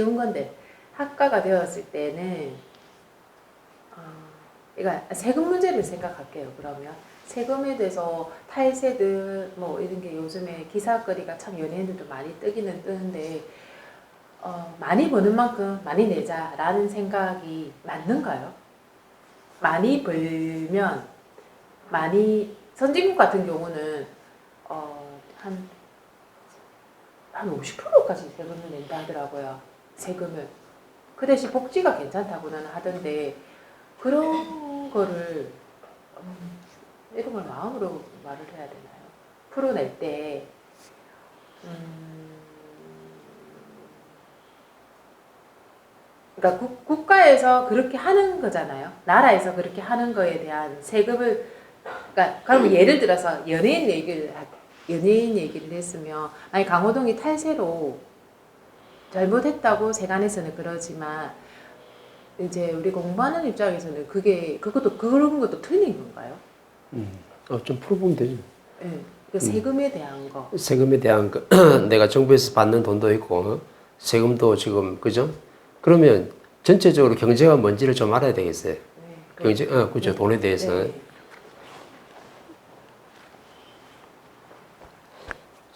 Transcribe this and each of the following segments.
쉬운 건데 학과가 되었을 때는 어, 그러니까 세금 문제를 생각할게요. 그러면 세금에 대해서 탈세든 뭐 이런 게 요즘에 기사거리가 참 연예인들도 많이 뜨기는 뜨는데 어, 많이 버는 만큼 많이 내자라는 생각이 맞는가요? 많이 벌면 많이 선진국 같은 경우는 어, 한, 한 50%까지 세금을 낸다 하더라고요. 세금을. 그 대신 복지가 괜찮다고는 하던데 그런 거를 음, 이런 걸 마음으로 말을 해야 되나요? 풀어낼 때 음, 그러니까 국, 국가에서 그렇게 하는 거잖아요. 나라에서 그렇게 하는 거에 대한 세금을 그러니까 그러면 예를 들어서 연예인 얘기를 하- 연예인 얘기를 했으면 아니 강호동이 탈세로 잘못했다고 세간에서는 그러지만 이제 우리 공부하는 입장에서는 그게 그것도 그런 것도 틀린 건가요? 음. 어, 좀 풀어보면 되죠. 예. 그 세금에 대한 거. 세금에 대한 그 내가 정부에서 받는 돈도 있고 어? 세금도 지금 그죠? 그러면 전체적으로 경제가 뭔지를 좀 알아야 되겠어요. 네. 경제, 어, 그죠? 돈에 대해서. 네.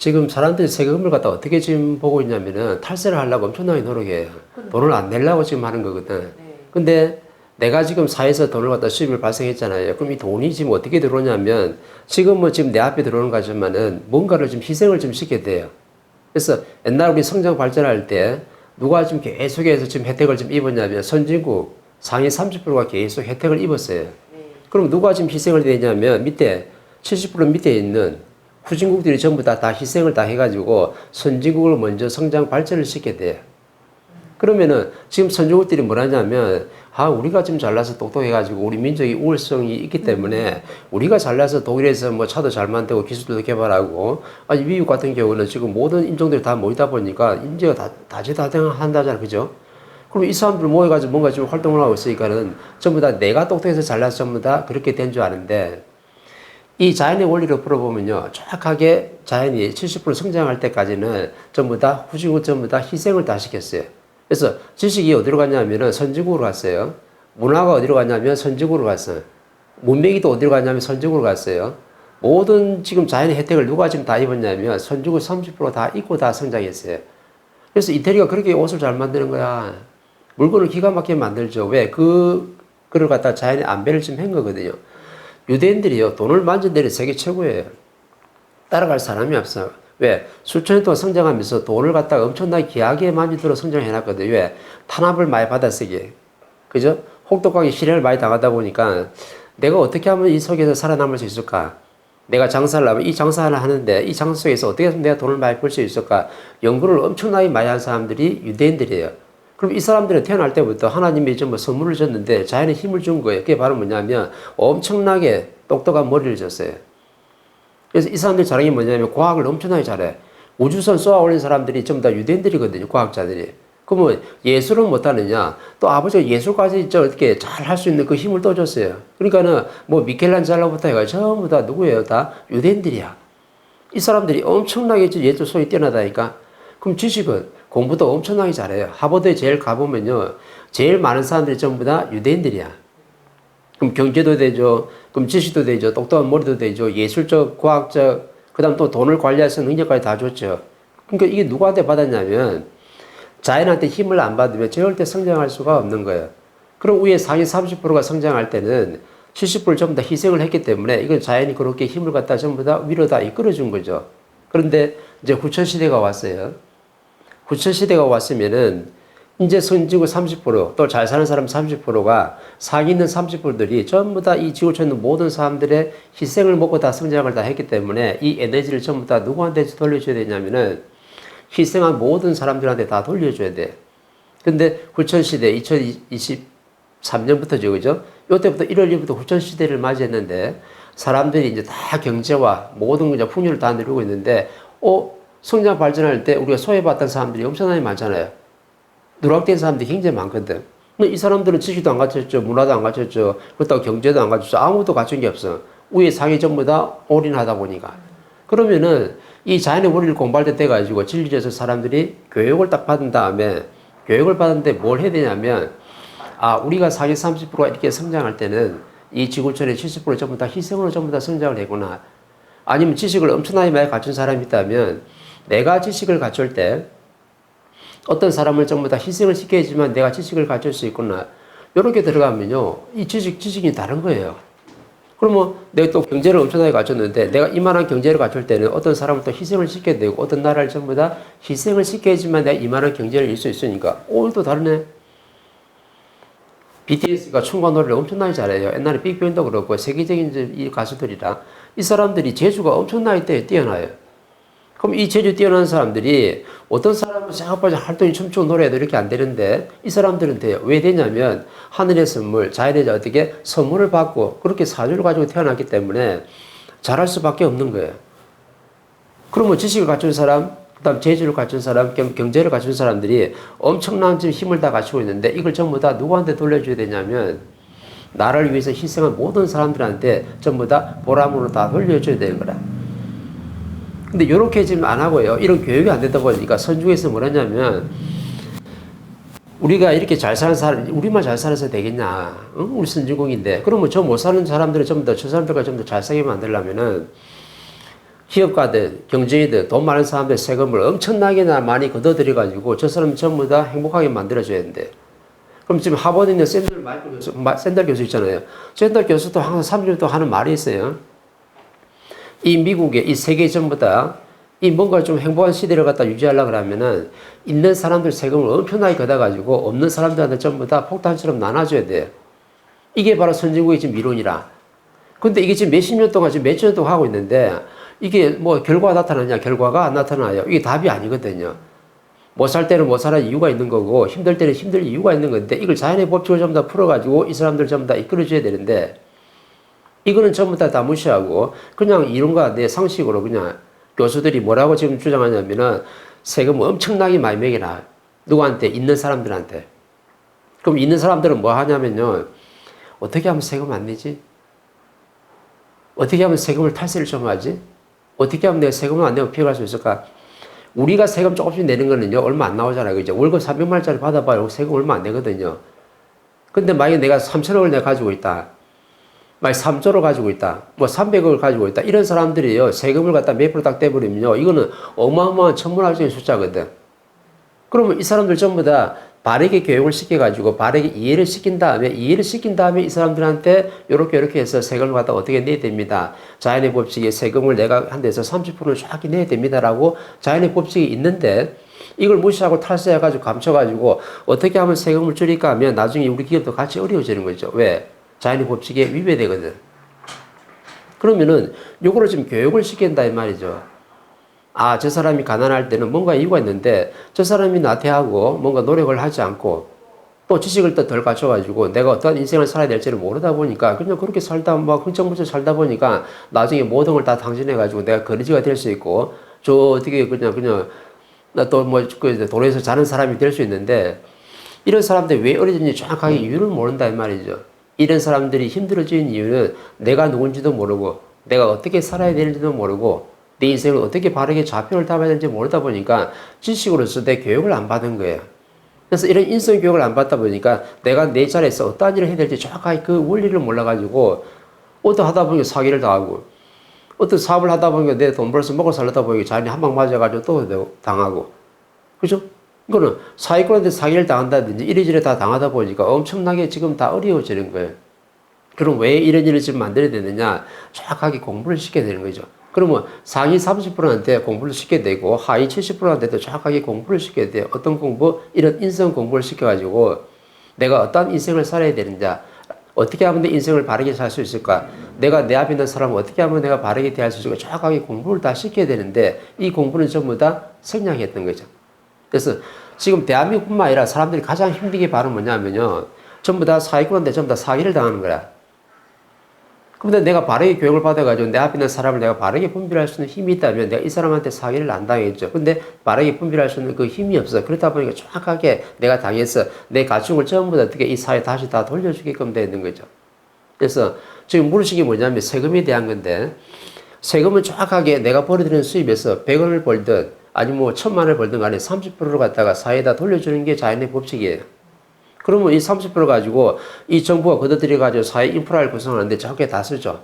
지금 사람들이 세금을 갖다 어떻게 지금 보고 있냐면은 탈세를 하려고 엄청나게 노력해요. 돈을 안 내려고 지금 하는 거거든. 네. 근데 내가 지금 사회에서 돈을 갖다 수입을 발생했잖아요. 그럼 이 돈이 지금 어떻게 들어오냐면 지금은 지금 내 앞에 들어오는 거지만은 뭔가를 좀 희생을 좀 시켜야 돼요. 그래서 옛날 우리 성장 발전할 때 누가 지금 계속해서 지금 혜택을 좀 입었냐면 선진국 상위 30%가 계속 혜택을 입었어요. 네. 그럼 누가 지금 희생을 되냐면 밑에 70% 밑에 있는 후진국들이 전부 다, 다 희생을 다 해가지고 선진국을 먼저 성장 발전을 시켜야 돼요. 그러면은 지금 선진국들이 뭐라냐면 아 우리가 지금 잘나서 똑똑해가지고 우리 민족이 우월성이 있기 때문에 우리가 잘나서 독일에서 뭐 차도 잘 만들고 기술도 개발하고 아니 미국 같은 경우는 지금 모든 인종들이 다 모이다 보니까 인재가 다 다재다능한다잖아 그죠? 그럼 이 사람들 모여가지고 뭔가 좀 활동을 하고 있으니까는 전부 다 내가 똑똑해서 잘나서 전부 다 그렇게 된 줄 아는데 이 자연의 원리를 풀어보면요. 정확하게 자연이 70% 성장할 때까지는 전부 다 후지고 전부 다 희생을 다 시켰어요. 그래서 지식이 어디로 갔냐면은 선진국으로 갔어요. 문화가 어디로 갔냐면 선진국으로 갔어요. 문명이 또 어디로 갔냐면 선진국으로 갔어요. 모든 지금 자연의 혜택을 누가 지금 다 입었냐면 선진국 30%다 입고 다 성장했어요. 그래서 이태리가 그렇게 옷을 잘 만드는 거야. 물건을 기가 막히게 만들죠. 왜? 그, 그걸 갖다 자연의 안배를 좀한 거거든요. 유대인들이요, 돈을 만진 데는 세계 최고예요. 따라갈 사람이 없어. 왜? 수천 년 동안 성장하면서 돈을 갖다가 엄청나게 귀하게 만지도록 성장해놨거든요. 왜? 탄압을 많이 받아쓰기. 그죠? 혹독하게 시련을 많이 당하다 보니까 내가 어떻게 하면 이 속에서 살아남을 수 있을까? 내가 장사를 하면 이 장사를 하는데 이 장사 속에서 어떻게 하면 내가 돈을 많이 벌 수 있을까? 연구를 엄청나게 많이 한 사람들이 유대인들이에요. 그럼 이 사람들은 태어날 때부터 하나님이 전부 선물을 줬는데 자연에 힘을 준 거예요. 그게 바로 뭐냐면 엄청나게 똑똑한 머리를 줬어요. 그래서 이 사람들 자랑이 뭐냐면 과학을 엄청나게 잘해. 우주선 쏘아 올린 사람들이 전부 다 유대인들이거든요. 과학자들이. 그러면 예술은 못하느냐? 또 아버지가 예술까지 저 어떻게 잘 할 수 있는 그 힘을 또 줬어요. 그러니까는 뭐 미켈란젤로부터 해가 전부 다 누구예요? 다 유대인들이야. 이 사람들이 엄청나게 저 예술 소위 뛰어나다니까. 그럼 지식은 공부도 엄청나게 잘해요. 하버드에 제일 가보면요. 제일 많은 사람들이 전부 다 유대인들이야. 그럼 경제도 되죠. 그럼 지식도 되죠. 똑똑한 머리도 되죠. 예술적, 과학적, 그 다음 또 돈을 관리할 수 있는 능력까지 다 줬죠. 그러니까 이게 누구한테 받았냐면 자연한테 힘을 안 받으면 절대 성장할 수가 없는 거예요. 그럼 위에 상위 30%가 성장할 때는 70%를 전부 다 희생을 했기 때문에 이건 자연이 그렇게 힘을 갖다 전부 다 위로 다 이끌어준 거죠. 그런데 이제 후천 시대가 왔어요. 후천 시대가 왔으면은 이제 선지구 30%또 잘 사는 사람 30%가 사기 있는 30%들이 전부 다 이 지구촌 있는 모든 사람들의 희생을 먹고 다 성장을 다 했기 때문에 이 에너지를 전부 다 누구한테 돌려줘야 되냐면은 희생한 모든 사람들한테 다 돌려줘야 돼. 근데 후천 시대 2023년부터죠, 그죠? 요때부터 1월 1일부터 후천 시대를 맞이했는데 사람들이 이제 다 경제와 모든 그냥 풍요를 다 누리고 있는데, 어 성장 발전할 때 우리가 소외받던 사람들이 엄청나게 많잖아요. 누락된 사람들이 굉장히 많거든. 이 사람들은 지식도 안 갖췄죠, 문화도 안 갖췄죠, 그렇다고 경제도 안 갖췄죠, 아무도 갖춘 게 없어. 위에 상이 전부 다 올인하다 보니까. 그러면은 이 자연의 원리를 공부할 때 돼가지고 진리에서 사람들이 교육을 딱 받은 다음에 교육을 받았는데 뭘 해야 되냐면 아 우리가 상위 30%가 이렇게 성장할 때는 이 지구촌의 70% 전부 다 희생으로 전부 다 성장을 했구나. 아니면 지식을 엄청나게 많이 갖춘 사람이 있다면 내가 지식을 갖출 때 어떤 사람을 전부 다 희생을 시켜야지만 내가 지식을 갖출 수 있구나. 이렇게 들어가면요. 이 지식, 지식이 다른 거예요. 그러면 내가 또 경제를 엄청나게 갖췄는데 내가 이만한 경제를 갖출 때는 어떤 사람을 또 희생을 시켜야 되고 어떤 나라를 전부 다 희생을 시켜야지만 내가 이만한 경제를 이룰 수 있으니까 오늘 또 다르네. BTS가 춤과 노래를 엄청나게 잘해요. 옛날에 빅뱅도 그렇고 세계적인 가수들이라 이 사람들이 재주가 엄청나게 뛰- 뛰어나요. 그럼 이 재주 뛰어난 사람들이 어떤 사람은 생각보다 활동이 춤추고 노래도 이렇게 안 되는데 이 사람들은 돼요. 왜 되냐면 하늘의 선물, 자연의 어떻게 선물을 받고 그렇게 사주를 가지고 태어났기 때문에 잘할 수밖에 없는 거예요. 그러면 지식을 갖춘 사람, 그다음 재주를 갖춘 사람, 경, 경제를 갖춘 사람들이 엄청난 지금 힘을 다 갖추고 있는데 이걸 전부 다 누구한테 돌려줘야 되냐면 나를 위해서 희생한 모든 사람들한테 전부 다 보람으로 다 돌려줘야 되는 거라. 근데 이렇게 지금 안 하고요. 이런 교육이 안 되다 보니까 선중에서 뭐라냐면 우리가 이렇게 잘 사는 사람, 우리만 잘 살아서 되겠냐? 응? 우리 선진국인데. 그러면 저 못 사는 사람들을 전부 다, 저 사람들과 전부 다잘 살게 만들려면은 기업가들, 경제인들, 돈 많은 사람들 세금을 엄청나게나 많이 걷어들여가지고 저 사람 전부 다 행복하게 만들어줘야 되는데. 그럼 지금 하버드에 있는 샌들 마이클 교수, 마- 샌들 교수 있잖아요. 샌들 교수도 항상 3주 도 하는 말이 있어요. 이 미국의 이 세계 전부 다 이 뭔가 좀 행복한 시대를 갖다 유지하려고 그러면은 있는 사람들 세금을 엄청나게 걷어가지고 없는 사람들한테 전부 다 폭탄처럼 나눠줘야 돼요. 이게 바로 선진국의 지금 이론이라. 근데 이게 지금 몇십 년 동안 지금 몇천 년 동안 하고 있는데 이게 뭐 결과가 나타나냐 결과가 안 나타나요. 이게 답이 아니거든요. 못 살 때는 못 살아 이유가 있는 거고 힘들 때는 힘들 이유가 있는 건데 이걸 자연의 법칙을 전부 다 풀어가지고 이 사람들 전부 다 이끌어줘야 되는데 이거는 전부 다 다 무시하고 그냥 이론과 내 상식으로 그냥 교수들이 뭐라고 지금 주장하냐면은 세금 엄청나게 많이 매겨놔. 누구한테? 있는 사람들한테. 그럼 있는 사람들은 뭐 하냐면요. 어떻게 하면 세금 안 내지? 어떻게 하면 세금을 탈세를 좀 하지? 어떻게 하면 내가 세금을 안 내고 피해갈 수 있을까? 우리가 세금 조금씩 내는 거는요, 얼마 안 나오잖아요. 그죠? 월급 300만원짜리 받아봐요. 세금 얼마 안 내거든요. 근데 만약에 내가 3천억을 내가 가지고 있다. 만약 3조를 가지고 있다. 뭐 300억을 가지고 있다. 이런 사람들이요, 세금을 갖다 몇 프로 딱 떼버리면요, 이거는 어마어마한 천문학적인 숫자거든. 그러면 이 사람들 전부 다 바르게 교육을 시켜가지고 바르게 이해를 시킨 다음에 이해를 시킨 다음에 이 사람들한테 이렇게 이렇게 해서 세금을 갖다 어떻게 내야 됩니다. 자연의 법칙에 세금을 내가 한 데서 30%를 정확히 내야 됩니다라고 자연의 법칙이 있는데 이걸 무시하고 탈세해가지고 감춰가지고 어떻게 하면 세금을 줄일까 하면 나중에 우리 기업도 같이 어려워지는 거죠. 왜? 자연의 법칙에 위배되거든. 그러면은 요거를 지금 교육을 시킨다 이 말이죠. 아, 저 사람이 가난할 때는 뭔가 이유가 있는데 저 사람이 나태하고 뭔가 노력을 하지 않고 또 지식을 또 덜 갖춰가지고 내가 어떤 인생을 살아야 될지를 모르다 보니까 그냥 그렇게 살다 막 흥청무청 살다 보니까 나중에 모든 걸 다 당신해가지고 내가 거리지가 될 수 있고 저 어떻게 그냥 그냥 나 또뭐 도로에서 자는 사람이 될 수 있는데 이런 사람들 왜 어려진지 정확하게 이유를 모른다 이 말이죠. 이런 사람들이 힘들어지는 이유는 내가 누군지도 모르고 내가 어떻게 살아야 되는지도 모르고 내 인생을 어떻게 바르게 좌표를 잡아야 되는지 모르다 보니까 지식으로서 내 교육을 안 받은 거예요. 그래서 이런 인성 교육을 안 받다 보니까 내가 내 자리에서 어떠한 일을 해야 될지 정확하게 그 원리를 몰라가지고 어떤 하다 보니까 사기를 당하고 어떤 사업을 하다 보니까 내 돈 벌어서 먹고 살려다 보니까 자기 한방 맞아가지고 또 당하고 그죠? 이거는 사기꾼한테 사기를 당한다든지 이래저래 다 당하다 보니까 엄청나게 지금 다 어려워지는 거예요. 그럼 왜 이런 일을 지금 만들어야 되느냐? 정확하게 공부를 시켜야 되는 거죠. 그러면 상위 30%한테 공부를 시켜야 되고 하위 70%한테도 정확하게 공부를 시켜야 돼요. 어떤 공부? 이런 인성 공부를 시켜가지고 내가 어떤 인생을 살아야 되는지 어떻게 하면 내 인생을 바르게 살 수 있을까? 내가 내 앞에 있는 사람을 어떻게 하면 내가 바르게 대할 수 있을까? 정확하게 공부를 다 시켜야 되는데 이 공부는 전부 다 성향했던 거죠. 그래서 지금 대한민국뿐만 아니라 사람들이 가장 힘들게 바는 뭐냐면요. 전부 다 사기꾼한테 전부 다 사기를 당하는 거야. 근데 내가 바르게 교육을 받아가지고 내 앞에 있는 사람을 내가 바르게 분별할 수 있는 힘이 있다면 내가 이 사람한테 사기를 안 당했죠. 근데 바르게 분별할 수 있는 그 힘이 없어. 그렇다 보니까 정확하게 내가 당해서 내 가축을 전부 다 어떻게 이 사회 다시 다 돌려주게끔 되는 거죠. 그래서 지금 게 뭐냐면 세금에 대한 건데 세금은 정확하게 내가 벌어들이는 수입에서 100원을 벌든 아니 뭐 천만 원을 벌든 간에 30%를 갖다가 사회에다 돌려주는 게 자연의 법칙이에요. 그러면 이 30% 가지고 이 정부가 걷어들여 가지고 사회 인프라를 구성하는데 적게 다 쓰죠.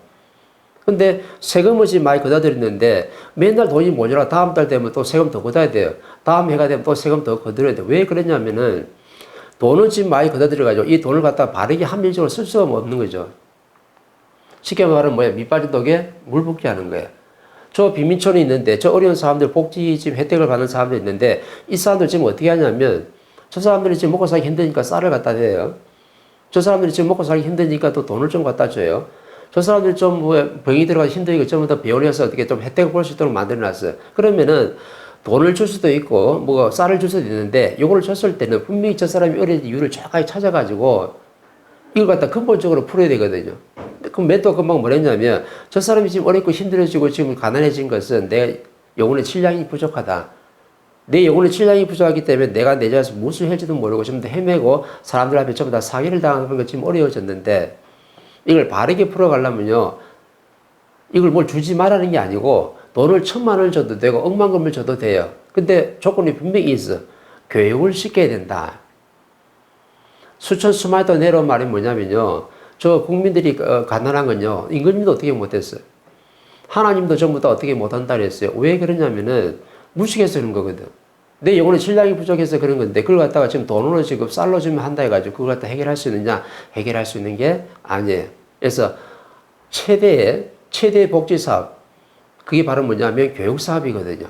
근데 세금 없이 많이 걷어들였는데 맨날 돈이 모자라 다음 달 되면 또 세금 더 걷어야 돼요. 다음 해가 되면 또 세금 더 걷어야 돼요. 왜 그러냐면은 돈을 지금 많이 걷어들여 가지고 이 돈을 갖다 바르게 합리적으로 쓸 수가 없는 거죠. 쉽게 말하면 뭐야 밑빠진 독에 물 붓기 하는 거예요. 저 빈민촌이 있는데 저 어려운 사람들 복지 지금 혜택을 받는 사람들 있는데 이 사람들 지금 어떻게 하냐면 저 사람들이 지금 먹고 살기 힘드니까 쌀을 갖다 대요. 저 사람들이 지금 먹고 살기 힘드니까 또 돈을 좀 갖다 줘요. 저 사람들 좀뭐 병이 들어가 힘드니까 좀 더 배우려서 어떻게 좀 혜택을 볼 수 있도록 만들어 놨어요. 그러면은 돈을 줄 수도 있고 뭐 쌀을 줄 수도 있는데 요거를 줬을 때는 분명히 저 사람이 어려운 이유를 정확하게 찾아가지고 이걸 갖다 근본적으로 풀어야 되거든요. 그럼 맷도 금방 뭐랬냐면 저 사람이 지금 어렵고 힘들어지고 지금 가난해진 것은 내 영혼의 질량이 부족하다. 내 영혼의 질량이 부족하기 때문에 내가 내 자신을 무엇을 할지도 모르고 지금 더 헤매고 사람들 앞에 전부 다 사기를 당하는 거 지금 어려워졌는데 이걸 바르게 풀어가려면요. 이걸 뭘 주지 말라는 게 아니고 돈을 천만 원을 줘도 되고 억만금을 줘도 돼요. 근데 조건이 분명히 있어. 교육을 시켜야 된다. 수천 수만 더 내려온 말이 뭐냐면요. 저 국민들이 어, 가난한 건요. 임금님도 어떻게 못했어요. 하나님도 전부 다 어떻게 못한다 그랬어요. 왜 그러냐면은 무식해서 그런 거거든. 내 영혼의 질량이 부족해서 그런 건데 그걸 갖다가 지금 돈으로 지금 쌀로 주면 한다 해가지고 그걸 갖다 해결할 수 있느냐 해결할 수 있는 게 아니에요. 그래서 최대의 최대 복지 사업 그게 바로 뭐냐면 교육 사업이거든요.